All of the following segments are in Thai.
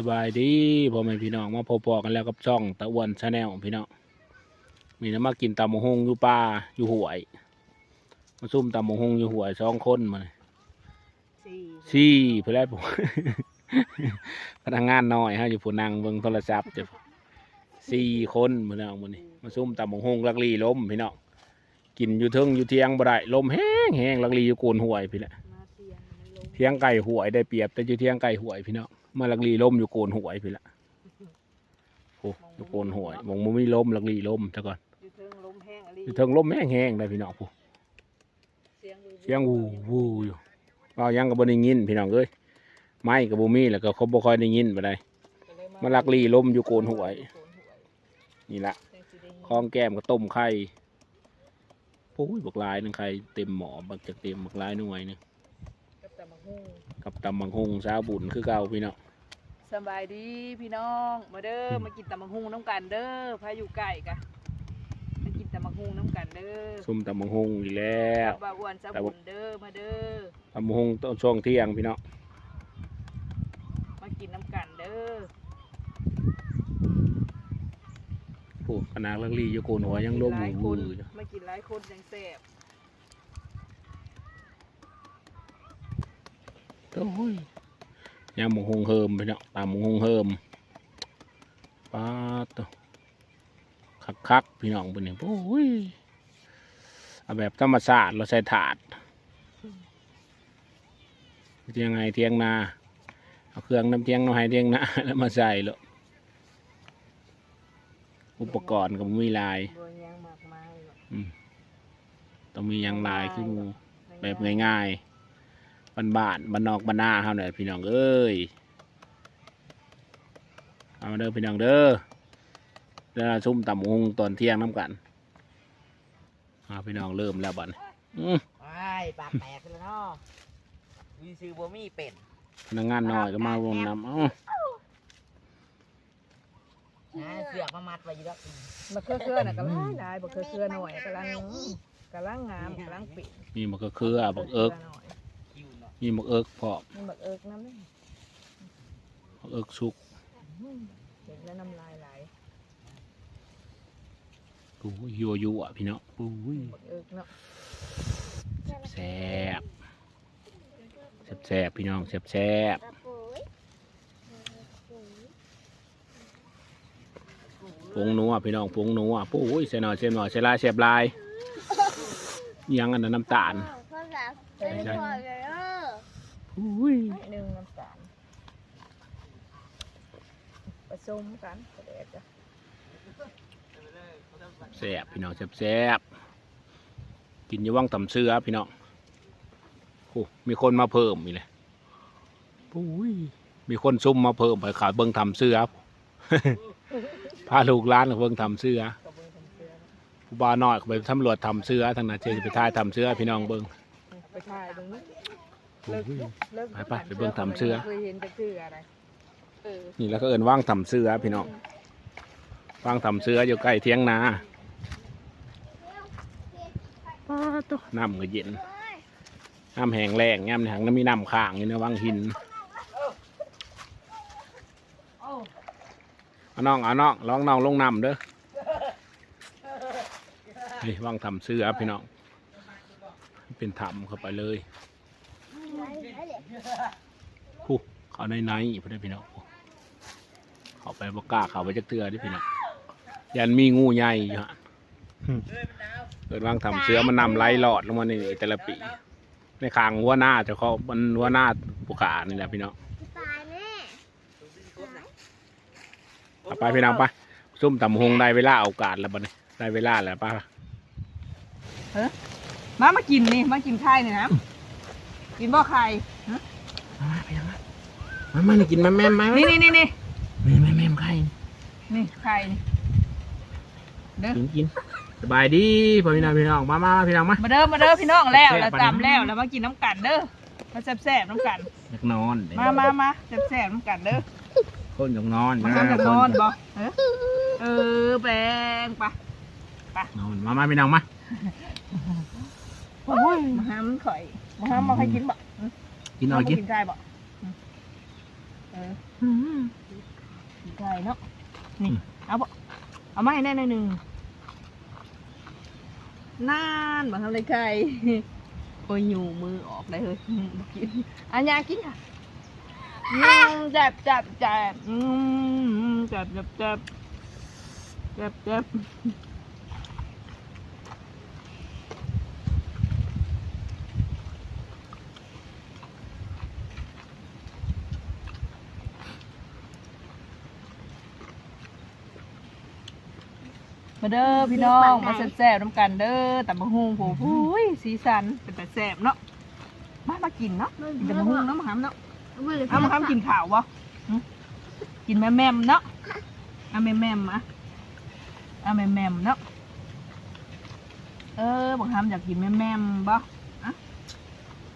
สบายดีพ่อแม่พี่น้องมาพบๆกันแล้วกับช่องตะอ้วนชาแนลพี่น้องมีน้ำมากินตำมะฮงอยู่ป่าอยู่หวยมาซุ่มตำมะฮงอยู่หวยสองคนมาเลยสี่สี่เพื่อได้ผมพนักงานน้อยฮะอยู่ผู้นั่งเบิ่งโทรศัพท์จะสี่คนมาแล้วมันนี่มาซุ่มตำมะฮงลักลีล้มพี่น้องกินอยู่เทิงอยู่เทียงบ่ได้ลมแห้งแห้งลักลีอยู่โกนหวยพี่แหละมาเตียงมันลงเทียงไก่หวยได้เปรียบแต่อยู่เทียงไก่หวยพี่น้อง มาลักลีล้มอยู่โกนหวยพี่ละโอ้อยู่โกนหวยมองมันไม่ล้มลักลีล้มซะก่อนอยู่เทิงลมแห้งอะไรอยู่เทิงล้มแห้งๆได้พี่น้องผู้เสียงเสียงวูวูอยู่เรายังกับบได้ยิน พี่น้องเอ้ยไม้กับบูมี่แล้วก็เขาบ่ค่อยได้ยินไปได้มาลักลีล้มอยู่โกนหวย นี่ละคลองแก้มก็ต้มไข่โอ้ยบักลายนึงไข่เต็มหมอบักจะเต็มบักลายหน่วยหนึงกับตะมะฮู้กับตำบังฮงสาวบุญคือเก่าพี่น้อง สบายดีพี่น้องมาเด้อมากินตะมะฮู้น้ำกันเด้อพาอยู่ใกล้กะมากินตะมะฮู้น้ำกันเด้อซุ่มตำบังฮงอีกแล้วบ่าวอ้วนสะบุญเด้อมาเด้อตำบักหงต้นช่วงเที่ยงพี่น้องมากินน้ำกันเด้อผู้คณะลักลีอยู่โกนหัวยังร่มหหลายคมูนอยู่มากินหลายคนยังแซ่บโอ้ย ยำหมกหงเฮิมพี่น้องตำหมกหงเฮิมป้าดตัวคักคักๆพี่น้องเป็นเนี่ยโอ้ยเอาแบบธรรมชาติเราใส่ถาดเทียงไงเทียงนาเอาเครื่องน้ำเทียงน้ำไห้เทียงนาแล้วมาใส่เลยอุปกรณ์ก็มีหลายบัวยังมากมายหรอกต้องมีหยังหลายคือหมูแบบง่ายๆ บ้านบ้านๆบ้านนอกบ้านนาเฮาหน่อยพี่น้องเอ้ยเอามาเด้อพี่น้องเด้อเดี๋ยวเราซุ่มตำหงตอนเที่ยงน้ำกันเอาพี่น้องเริ่มแล้วบัดนี้อื้อว้ายปากแตกเลยเนาะวีซื้อบ่มีเป็นพนักงานน้อยก็มารวมน้ำเอ้านะเสือกมามัดไว้อยู่แล้วมะเขือเขือน่ะก็หลายหลายบักเขือเขือหน่อยกำลังกำลังงามกำลังปิดมีมะเขือเขือบักเอิก หน่อยคิวเนาะมีมะเอิกพร้อมนี่บักเอิกน้ำนี่มะเอิกสุกเห็นแล้วน้ำลายไหลโอ้ยยัวยัวๆพี่น้องโอ้ยบักเอิกเนาะแซ่บแซ่บๆพี่น้องแซ่บแซ่บๆปรุงนัวพี่น้องปรุงนัวปุ้ยเสียหน่อยเสียหน่อยเสียลายเสียบลายยังอันนั้นน้ำตาล ใช่ใช่อุ้ย หนึ่งน้ำตาลผ สมกันกระเด็ดจ้ะแซ่บพี่น้องแซ่บแซ่บกินอยี่ว่างต่ำเสื้อพี่น้องโอ้มีคนมาเพิ่มอีกเลยปุ้ยมีคนซุ่มมาเพิ่มไปขาดเบิ้งทำเสื้อพาลูกร้านเบิ้งทำเสื้อกระเบื้องทำเสื้อผู้บ่าวน้อยก็ไปตำรวจทำเสื้อทางนั้นเจจะไปท่ายทำเสื้อพี่น้องเบิ้งไปถ่ายตรงนี้โอ้เลิกยเลิกไปไปไปเบิ่งทำเสื้อเคยเห็นจะคืออะไรเออ นี่แล้วก็เอินว่างทำเสื้อพี่น้องว่างทำเสื้ออยู่ใกล้เทียงนาป้าดตัวน้ำก็เย็นน้ำแห้งแรงย่ำในหังน้ำมีน้ำข้างอยู่ในวังหินเอาน้องเอาน้องลองน้องลงน้ำเด้อนี่วังทำเสื้อพี่น้องเป็นถ้ำเข้าไปเลยผู้เขาในในๆพี่น้องพี่น้อง เขาไปบกล้าเขาไปจักเตือเดิพี่น้องยันมีงูใหญ่อยู่ฮะเกิดวังทำเสื้อมันนำไล่หลอดลงมาในนี่แต่ละปี ในคางหัวหน้าเจะเขามันหัวหน้าปุขานี่แหละพี่น้องตายแน่เอาไปพี่น้องไปซุ่มตำหงได้เวลาเอาโอกาสแล้วบัดนี้ได้เวลาแล้วป้ามามากินนี่มากินไข่นี่นะกินบ่ไข่มาพี่น้องมามามากินมาแม่มมานี่นี่นี่นี่ แม่แม่แม่ใคร นี่ไข่นี่เด้อกินกินสบายดีพ่อพี่น้องพี่น้องมามาพี่น้องมามาเด้อมาเด้อพี่น้องแล้วแซ่บแล้วปะตำแล้วแล้วมากินน้ำกันเด้อมาแซ่บๆน้ำกันอยากนอนมามามาแซ่บๆน้ำกันเด้อคนอยากนอนมาคนจะนอนบ่เออเออแปลงไปนอนมามาพี่น้องมาโอ้ยมาหามันข่อยมาหามาให้กินบ่กินเอากินกินได้บ่อืมไปอออืมไก่เนาะ นี่ เอาบ่เอาไม้แน่หน่อยหนึ่งนานมาทำอะไรไก่โอ้ยอยู่มือออกได้เลยบ่กินอันยากินค่ะอืมจับจับจับอืมจับจับจับจับจับ มาเด้อพี่น้องมาแซ่บๆน้ำกันเด้อตับมะฮุงโอ้โหยสีสันเป็นแต่แซ่บเนาะมามากินเนาะกินตับมะฮุงเนาะมาหามเนาะเอามาทำกินข่าววะหึกินแม่แม่มๆเนาะเอาแม่แม่มๆอะเอาแม่แม่มๆเนาะเออบอกทำอยากกินแม่แม่มๆบ่อะ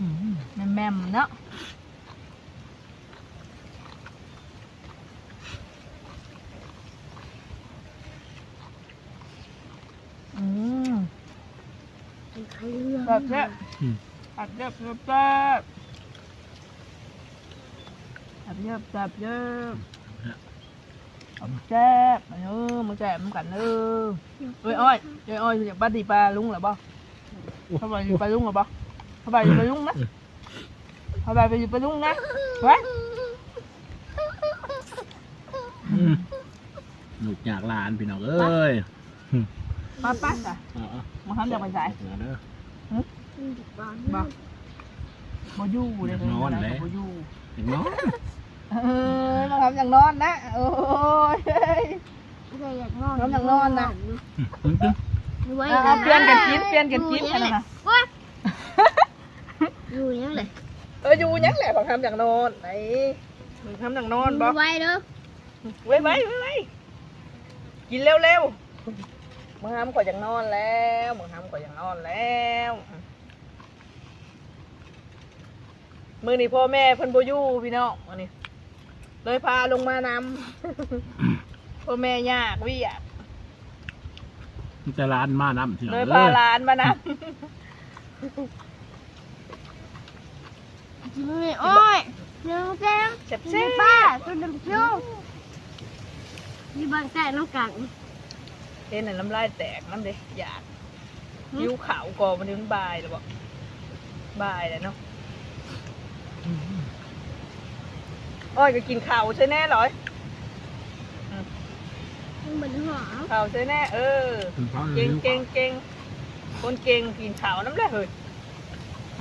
อืมแม่แม่มๆเนาะ อืม แบบเนี้ยอืม อัดเย็บแบบเย็บอัดเย็บแบบเย็บเอาแจ๊บมาเออมาแจ๊บมันกันเออเอ้ยอ้อยเอ้ยอ้อยอยากบ้านดีปลาลุงเหรอบ่เข้าไปอยู่ปลาลุงเหรอบ่เข้าไปอยู่ปลาลุงนะเข้าไปไปอยู่ปลาลุงนะไว้ อืมลูกอยากหลานพี่น้องเอ้ยมาปัดอะเอาเอามาทำจากไปใส่เดี๋ยวเด้อ บ่บ่อยู่เลยนอนเลยบ่อยู่เห็นเนาะเออมาทำอย่างนอนนะโอ้ยอยากนอนน้ำอยากนอนนะตึ้งตึ้งเอาเอาเปลี่ยนกันกินเปลี่ยนกันกินแค่นั้นนะอยู่ยังเลยเอออยู่ยังแหละของทำอย่างนอนไหนมึงทำอย่างนอนบ่ไว้เด้อไว้ไว้ไว้ไว้กินเร็วๆ มึงทำก่อนอย่างนอนแล้วมึงทำก่อนอย่างนอนแล้วมือนี่พ่อแม่เพิ่นบ่อยู่พี่น้องมื้อนี้ เลยพาลงมานำพ่อแม่ยากวิอะมันจะร้านมาน้ำพี่น้องเลยเอ้พายหลานมานกินไม่โอ้ยเนื้อแก้มำเจ็บกินเส้ไม่ป้าตัวดำเขี้ยวมีบางแก่น้ำกัง เห็นน่ะน้ำลายแตกน้ำเด็กอยากยิ้วขาวก่อมันนี้มันบายแล้วบอกบายแล้วเนาะอ้อยก็กินข้าวใช่แน่เหรอมันเหมือนหัวข้าวใช่แน่ เออคุณพ่อเก่งเก่งเก่งคนเก่งกินข้าวน้ำเลยเฮ้ย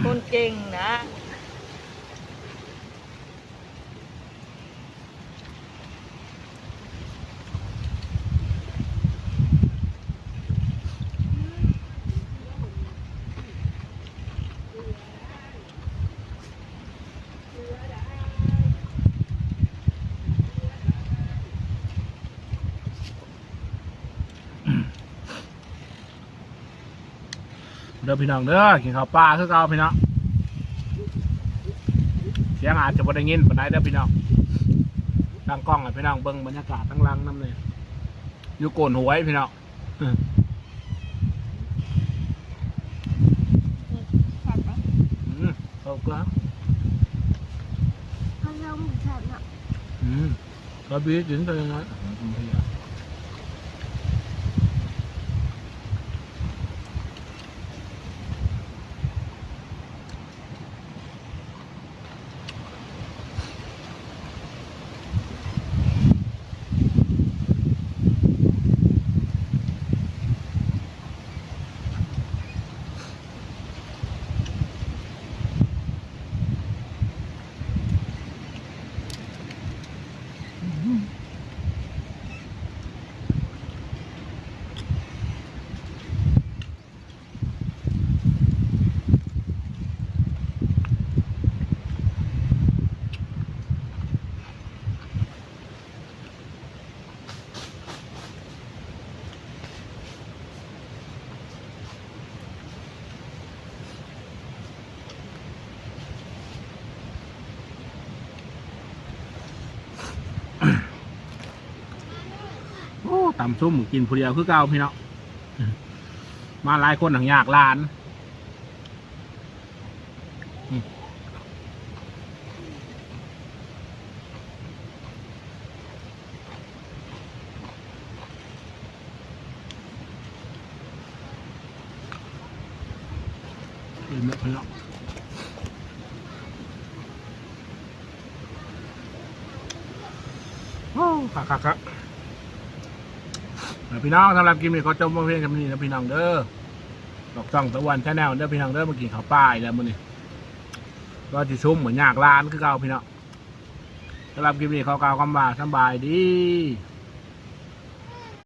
คนเก่งนะ เด้อพี่น้องเด้อกินข้าวปลาคือเก่าพี่น้องเสียงอาจจะบ่ได้ยินปานใดเด้อพี่น้องตั้งกล้องให้พี่น้องเบิ่งบรรยากาศตั้งหลังน้ำเลยอยู่โกนหวยพี่น้องอืมอืมเอากล้าเขาเล่าหมูสับเนาะอืมก็บีถึงตัวยังไงอืมพี่อะ ต่ำซุ่มกินผู้เดียวคือเก้าพี่เนาะมาหลายคนหนังยากลานเลือกไปแล้วโอ้ขาขาขา พี่น้องสำหรับกินนี่เขาจมเพียงกับนี่นะพี่น้องเด้อดอกซ่องตะวันแชนแนลเด้อพี่น้องเด้อมากินข้าวป้ายแล้วมันนี่ก็จะชุ่มเหมือนยากร้านคือเก่าพี่น้องสำหรับกินนี่เขากล่าวคำว่าสบายดี